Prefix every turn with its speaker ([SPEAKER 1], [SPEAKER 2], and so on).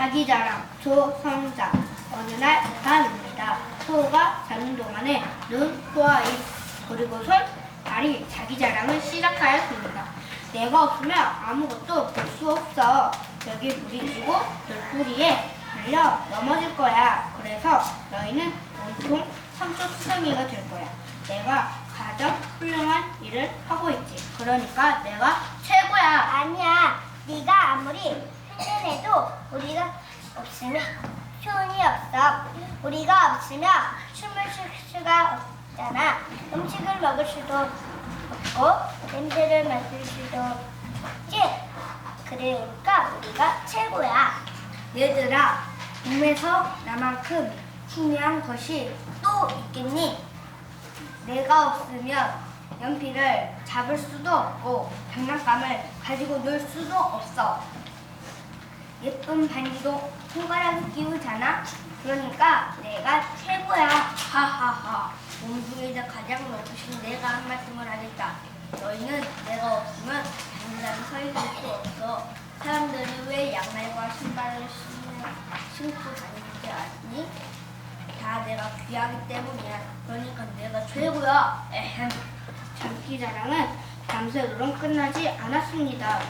[SPEAKER 1] 자기 자랑 조성장 어느 날 밤입니다. 소가 자는 동안에 눈, 코와 입 그리고 손, 발이 자기 자랑을 시작하였습니다. 내가 없으면 아무것도 볼 수 없어. 여기 불이 지고 돌뿌리에 달려 넘어질 거야. 그래서 너희는 온통 삼초수성이가 될 거야. 내가 가장 훌륭한 일을 하고 있지. 그러니까 내가 최고야.
[SPEAKER 2] 아니야. 네가 아무리 우리가 없으면 효은이 없어. 우리가 없으면 춤을 출 수가 없잖아. 음식을 먹을 수도 없고 냄새를 맡을 수도 없지. 그러니까 우리가 최고야.
[SPEAKER 1] 얘들아, 몸에서 나만큼 중요한 것이 또 있겠니? 내가 없으면 연필을 잡을 수도 없고 장난감을 가지고 놀 수도 없어. 예쁜 반지도 손가락에 끼우잖아. 그러니까 내가 최고야. 하하하. 몸 중에서 가장 높으신 내가 한 말씀을 하겠다. 너희는 내가 없으면 당장 서 있을 수 없어. 사람들이 왜 양말과 신발을 신고 다니는지 아니? 다 내가 귀하기 때문이야. 그러니까 내가 최고야. 에헴. 장기 자랑은 밤새도록 끝나지 않았습니다.